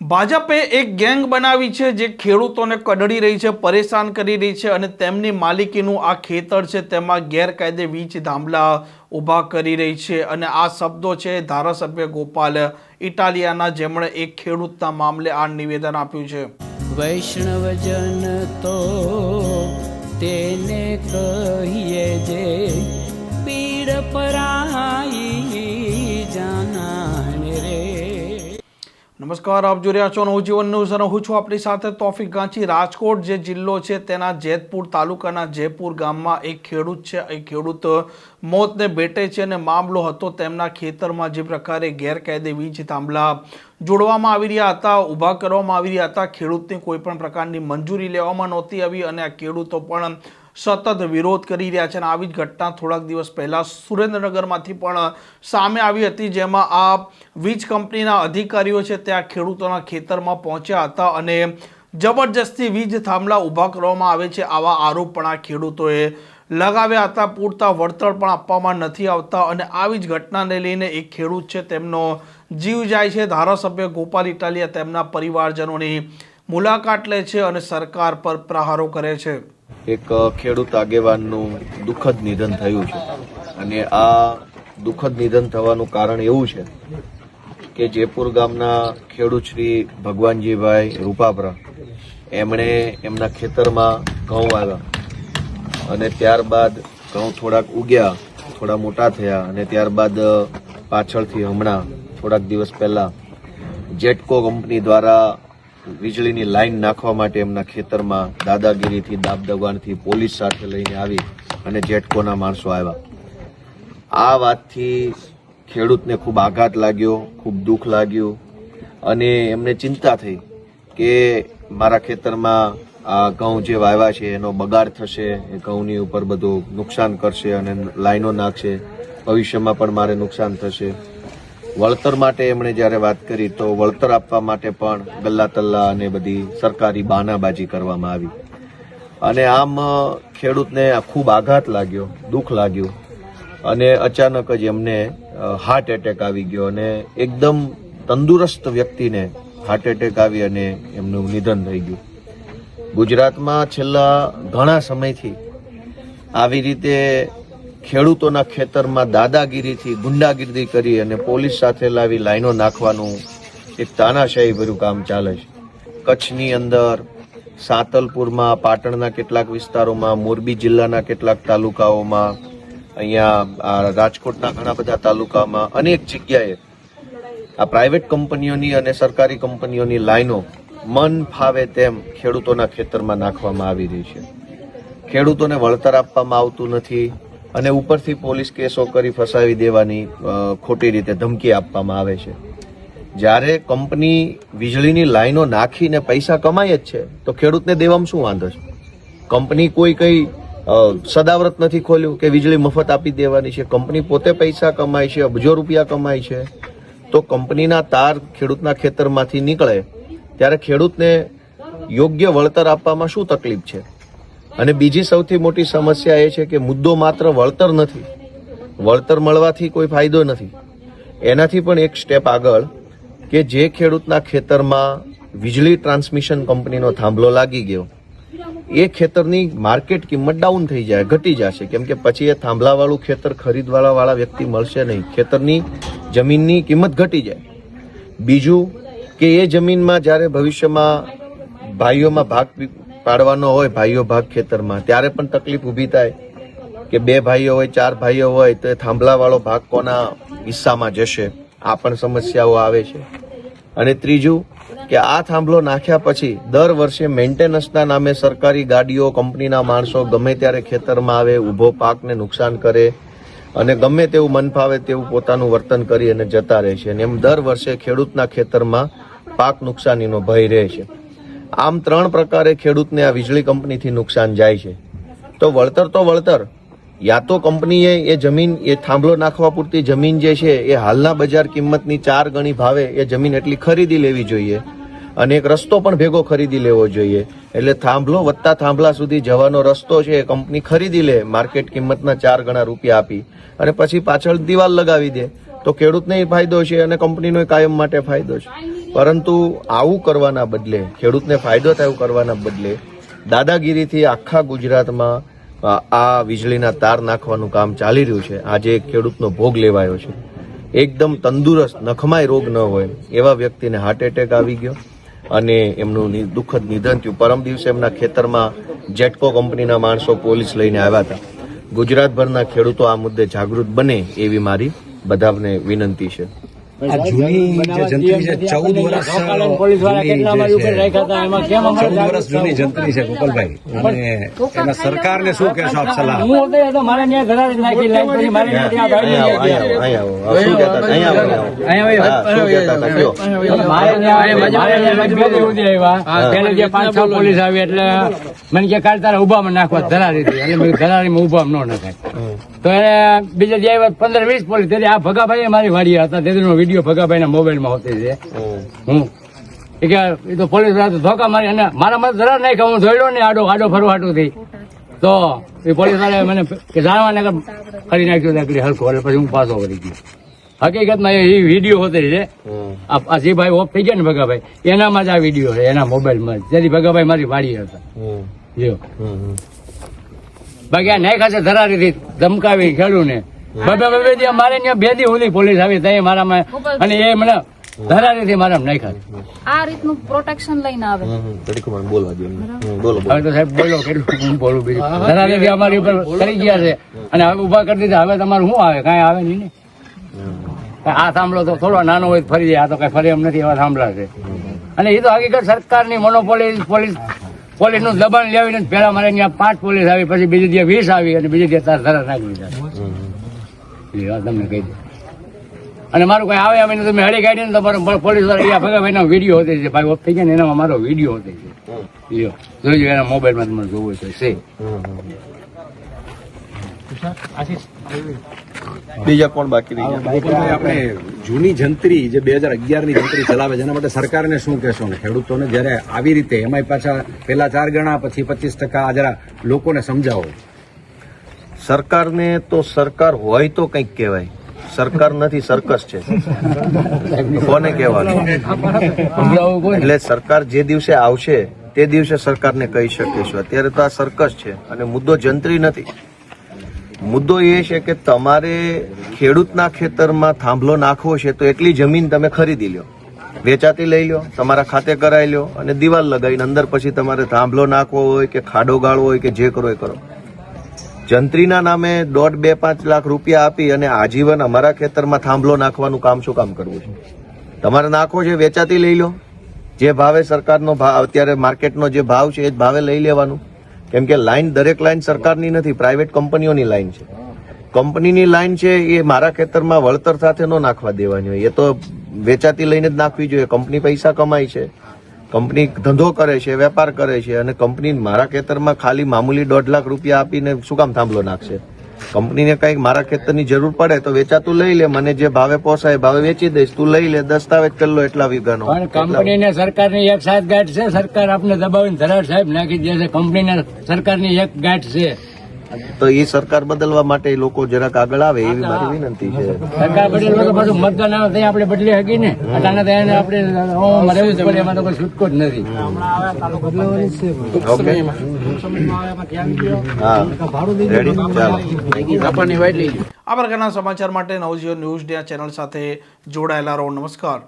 ભાજપે એક ગેંગ બનાવી છે જે ખેડૂતોને કડડી રહી છે, પરેશાન કરી રહી છે અને તેમની માલિકીનું આ ખેતર છે તેમાં ગેરકાયદે વીજ ધામલા ઊભા કરી રહી છે અને આ શબ્દો છે ધારાસભ્ય ગોપાલ ઇટાલિયાના, જેમણે એક ખેડૂતના મામલે આ નિવેદન આપ્યું છે. વૈષ્ણવજન તો તેને કહીએ જે પીડ પરાઈ નમસ્કાર, આપ જોઈ રહ્યા છો નવજીવન ન્યૂઝ અને હું છું આપણી સાથે તોફિક ગાંચી. રાજકોટ જે જિલ્લો છે, તેના જેતપુર તાલુકાના જયપુર ગામમાં એક ખેડૂત છે, એ ખેડૂત મોતને બેટે છે અને મામલો હતો તેમના ખેતરમાં જે પ્રકારે ગેરકાયદે વીજ થાંભલા જોડવામાં આવી રહ્યા હતા, ઊભા કરવામાં આવી રહ્યા હતા. ખેડૂતની કોઈ પણ પ્રકારની મંજૂરી લેવામાં નહોતી આવી અને આ ખેડૂતો પણ સતત વિરોધ કરી રહ્યા છે અને આવી જ ઘટના થોડાક દિવસ પહેલાં સુરેન્દ્રનગરમાંથી પણ સામે આવી હતી, જેમાં આ વીજ કંપનીના અધિકારીઓ છે ત્યાં ખેડૂતોના ખેતરમાં પહોંચ્યા હતા અને જબરજસ્તી વીજ થાંભલા ઊભા કરવામાં આવે છે આવા આરોપ પણ આ ખેડૂતોએ લગાવ્યા હતા. પૂરતા વળતર પણ આપવામાં નથી આવતા અને આવી જ ઘટનાને લઈને એક ખેડૂત છે તેમનો જીવ જાય છે. ધારાસભ્ય ગોપાલ ઇટાલિયા તેમના પરિવારજનોની મુલાકાત લે છે અને સરકાર પર પ્રહારો કરે છે. એક ખેડૂત આગેવાનનું દુઃખદ નિધન થયું છે. અને આ દુઃખદ નિધન થવાનું કારણ એવું છે કે જયપુર ગામના ખેડૂત શ્રી ભગવાનજીભાઈ રૂપાપરા એમણે એમના ખેતરમાં ઘઉં આવ્યા અને ત્યારબાદ ઘઉં થોડાક ઉગ્યા, થોડા મોટા થયા અને ત્યારબાદ પાછળથી હમણાં થોડાક દિવસ પહેલાં જેટકો કંપની દ્વારા વીજળીની લાઈન નાખવા માટે એમના ખેતરમાં દાદાગીરીથી, દાબદબાણથી પોલીસ સાથે લઈને આવી અને જેટકોના માણસો આવ્યા. આ વાતથી ખેડૂતને ખૂબ આઘાત લાગ્યો, ખૂબ દુઃખ લાગ્યું અને એમને ચિંતા થઈ કે મારા ખેતરમાં આ ઘઉં જે વાવ્યા છે, એનો બગાડ થશે, એ ઘઉંની ઉપર બધું નુકસાન કરશે અને લાઈનો નાખશે, ભવિષ્યમાં પણ મારે નુકસાન થશે. વળતર માટે એમણે જ્યારે વાત કરી તો વળતર આપવા માટે પણ ગલ્લા તલ્લા અને બધી સરકારી બહાનાબાજી કરવામાં આવી. અને આમ ખેડૂતને ખૂબ આઘાત લાગ્યો, દુઃખ લાગ્યું. અને અચાનક જ એમને હાર્ટ એટેક આવી ગયો અને એકદમ તંદુરસ્ત વ્યક્તિને હાર્ટ એટેક આવી અને એમનું નિધન થઈ ગયું. ગુજરાતમાં છેલ્લા ઘણા સમયથી આવી રીતે ખેડૂતોના ખેતરમાં દાદાગીરીથી ગુંડાગીરી કરી અને પોલીસ સાથે લાવી લાઈનો નાખવાનું એક તાનાશાહી ભર્યું કામ ચાલે છે. કચ્છની અંદર સાતલપુરમાં, પાટણના કેટલાક વિસ્તારોમાં, મોરબી જિલ્લાના કેટલાક તાલુકાઓમાં, અહીંયા રાજકોટના ઘણા બધા તાલુકામાં અનેક જગ્યાએ આ પ્રાઇવેટ કંપનીઓની અને સરકારી કંપનીઓની લાઈનો મન ફાવે તેમ ખેડૂતોના ખેતરમાં નાખવામાં આવી રહી છે. ખેડૂતોને વળતર આપવામાં આવતું નથી. અને ઉપરથી પોલીસ કેસો કરી ફસાવી દેવાની ખોટી રીતે ધમકી આપવામાં આવે છે. જ્યારે કંપની વીજળીની લાઈનો નાખીને પૈસા કમાય જ છે, તો ખેડૂતને દેવામાં શું વાંધો છે? કંપની કોઈ કંઈ સદાવ્રત નથી ખોલ્યું કે વીજળી મફત આપી દેવાની છે. કંપની પોતે પૈસા કમાય છે, અબજો રૂપિયા કમાય છે. તો કંપનીના તાર ખેડૂતના ખેતરમાંથી નીકળે, ત્યારે ખેડૂતને યોગ્ય વળતર આપવામાં શું તકલીફ છે? અને બીજી સૌથી મોટી સમસ્યા એ છે કે મુદ્દો માત્ર વળતર નથી. વળતર મળવાથી કોઈ ફાયદો નથી. એનાથી પણ એક સ્ટેપ આગળ કે જે ખેડૂતના ખેતરમાં વીજળી ટ્રાન્સમિશન કંપનીનો થાંભલો લાગી ગયો, એ ખેતરની માર્કેટ કિંમત ડાઉન થઈ જાય, ઘટી જશે. કેમ કે પછી એ થાંભલાવાળું ખેતર ખરીદવાળાવાળા વ્યક્તિ મળશે નહીં. ખેતરની જમીનની કિંમત ઘટી જાય. બીજું કે એ જમીનમાં જ્યારે ભવિષ્યમાં ભાઈઓમાં ભાગ પાડવાનો હોય ભાઈઓ ભાગ ખેતરમાં, ત્યારે પણ તકલીફ ઊભી થાય કે બે ભાઈઓ હોય, ચાર ભાઈઓ હોય, તો એ થાંભલાવાળો ભાગ કોના હિસ્સામાં જશે? આ પણ સમસ્યાઓ આવે છે. અને ત્રીજું કે આ થાંભલો નાખ્યા પછી દર વર્ષે મેન્ટેનન્સના નામે સરકારી ગાડીઓ, કંપનીના માણસો ગમે ત્યારે ખેતરમાં આવે, ઊભો પાકને નુકસાન કરે અને ગમે તેવું મન ફાવે તેવું પોતાનું વર્તન કરી અને જતા રહે છે. અને એમ દર વર્ષે ખેડૂતના ખેતરમાં પાક નુકસાનીનો ભય રહે છે. આમ ત્રણ પ્રકારે ખેડૂતને આ વીજળી કંપનીથી નુકસાન જાય છે. તો વળતર તો વળતર. યા તો કંપનીએ એ જમીન, એ થાંભલો નાખવા પૂરતી જમીન જે છે, એ હાલના બજાર કિંમતની ચાર ગણી ભાવે એ જમીન એટલી ખરીદી લેવી જોઈએ અને એક રસ્તો પણ ભેગો ખરીદી લેવો જોઈએ. એટલે થાંભલો વત્તા થાંભલા સુધી જવાનો રસ્તો છે એ કંપની ખરીદી લે, માર્કેટ કિંમતના ચાર ગણા રૂપિયા આપી અને પછી પાછળ દિવાલ લગાવી દે. તો ખેડૂતને ફાયદો છે અને કંપનીનો કાયમ માટે ફાયદો છે. પરંતુ આવું કરવાના બદલે, ખેડૂતને ફાયદો થાય એવું કરવાના બદલે, દાદાગીરીથી આખા ગુજરાતમાં આ વીજળીના તાર નાખવાનું કામ ચાલી રહ્યું છે. આજે ખેડૂતનો ભોગ લેવાયો છે. એકદમ તંદુરસ્ત, નખમાય રોગ ન હોય એવા વ્યક્તિને હાર્ટ એટેક આવી ગયો અને એમનું દુઃખદ નિધન થયું. પરમ દિવસે એમના ખેતરમાં જેટકો કંપનીના માણસો પોલીસ લઈને આવ્યા હતા. ગુજરાતભરના ખેડૂતો આ મુદ્દે જાગૃત બને એવી મારી બધાને વિનંતી છે. આ જૂની જે જંત્રી છે ચૌદ વર્ષ ચૌદ વર્ષ જૂની જંત્રી છે ગોપાલભાઈ. અને એમાં સરકારને શું કહેશો આપ સલાહ? પોલીસ આવી એટલે મને કે કાલ તારા ઉભામાં નાખવા. ધરારી હતી. એટલે મેં ધરારીમાં ઉભામાં ન નખાય. તો એને બીજા જે આવ્યા પંદર વીસ પોલીસ તેથી આ ભગાભાઈ મારી વાડી હતા. તેનો વીડિયો ભગાભાઈ ના મોબાઈલમાં હોતી. છે હું. એ કે એ તો પોલીસવાળા ધોકા મારી અને મારા મત જરા નહીં હું જોડ્યો ને આડો આડો ફરવાટું થઈ તો એ પોલીસવાળા મને કે જાણવા ને કરી નાખ્યું દાખલી હલકો એટલે પછી હું પાછો કરી ગયો. હકીકતમાં એ વીડિયો હોતી છે. આ જે ભાઈ ઓફ થઈ ગયા ને ભગાભાઈ એનામાં જ આ વીડિયો છે એના મોબાઈલમાં. જેથી ભગાભાઈ મારી વાડી હતા. જો. બાકી આ નાખ્યા છે ધરારીથી ધમકાવી ખેડૂ ને બબે બબે દી મારે ત્યાં બે દી સુધી પોલીસ આવી તઈ મારામાં અને એ મને ધરારીથી મારા નાખ્યા આ રીતનું પ્રોટેક્શન લઈને આવે. બોલવા દો બોલો બોલો. હવે તો સાહેબ બોલો કેટલું હું બોલું બીજું. ધરારીથી અમારી ઉપર કરી ગયા છે. અને હવે ઊભા કરી દીધા. હવે તમારું શું આવે? કાંઈ આવે નહીં ને? આ સાંભળો તો થોડો નાનો હોય ફરી જાય. આ તો કઈ ફરી એમ નથી એવા સાંભળા છે. અને એ તો હકીકત સરકારની મોનોપોલી પોલીસ પોલીસનું દબાણ લેવીને પેલા મારે ત્યાં પાંચ પોલીસ આવી પછી બીજી દિવસ વીસ આવી અને બીજી દિવસ તાર ધરા નાખી દીધા. એ તમને કહી દે અને મારું કઈ આવે અમે તમે હળી કાઢી ને તમારો પોલીસવાળા અહીંયા ભગા એનો વીડિયો હોતે છે ભાઈ ઓફ થઈ ગયા ને એનામાં મારો વીડિયો હોતે છે લ્યો જોજો એના મોબાઈલમાં તમારે જોવો છે. છે બીજા કોણ બાકી રહી ગયા? આપણે જૂની જંત્રી જે બે હજાર અગિયારની જંત્રી ચલાવે છે એના માટે સરકારને શું કહેશો? ને ખેડૂતોને જયારે આવી રીતે એમાંય પાછા પેલા ચાર ગણા પછી પચીસ ટકા જરા લોકોને સમજાવો. સરકારને તો સરકાર હોય તો કંઈક કહેવાય. સરકાર નથી સરકસ છે. કોને કહેવાનું? એટલે સરકાર જે દિવસે આવશે તે દિવસે સરકારને કહી શકીશું અત્યારે તો આ સર્કસ છે અને મુદ્દો જંત્રી નથી. મુદ્દો એ છે કે તમારે ખેડૂતના ખેતરમાં થાંભલો નાખવો છે તો એટલી જમીન તમે ખરીદી લ્યો વેચાતી લઈ લો, તમારા ખાતે કરાવી લો અને દિવાલ લગાવીને અંદર પછી તમારે થાંભલો નાખવો હોય કે ખાડો ગાળવો હોય કે જે કરો એ કરો. જંત્રીના નામે દોઢ બે પાંચ લાખ રૂપિયા આપી અને આજીવન અમારા ખેતરમાં થાંભલો નાખવાનું કામ શું કામ કરવું છે? તમારે નાખવો છે, વેચાતી લઈ લો. જે ભાવે સરકારનો ભાવ અત્યારે માર્કેટનો જે ભાવ છે, એ જ ભાવે લઈ લેવાનું. કેમ કે લાઈન દરેક લાઈન સરકારની નથી, પ્રાઇવેટ કંપનીઓની લાઈન છે. કંપનીની લાઈન છે એ મારા ખેતરમાં વળતર સાથે ન નાખવા દેવાની હોય. એ તો વેચાતી લઈને જ નાખવી જોઈએ. કંપની પૈસા કમાય છે. કંપની ધંધો કરે છે, વેપાર કરે છે અને કંપની મારા ખેતરમાં ખાલી મામૂલી દોઢ લાખ રૂપિયા આપીને શું કામ થાંભલો નાખશે? કંપનીને કંઈક મારા ખેતરની જરૂર પડે તો વેચાતું લઈ લે મને જે ભાવે પોસાય ભાવે વેચી દઈશ. તું લઈ લે દસ્તાવેજ કરી લો એટલા વીઘાનો. પણ કંપનીને સરકારની એક સાત ગાંઠ છે સરકાર આપને દબાવીને ધરાર સાહેબ નાખી દે છે. કંપનીને સરકારની એક ગાંઠ છે. તો એ સરકાર બદલવા માટે લોકો જરાક આગળ આવે એવી મારી વિનંતી છે. સરકાર બદલવા તો પાછું મતદાન આવે આપણે બદલી શકીએ ને. અટાણે થયા આપણે રહેવું પડે એમાં તો કોઈ છૂટકો જ નથી. ઓકે. હા. રેડી ચાલો. આ પ્રકારના સમાચાર માટે નવજીઓ ન્યૂઝ ડે ચેનલ સાથે જોડાયેલા રહો. નમસ્કાર.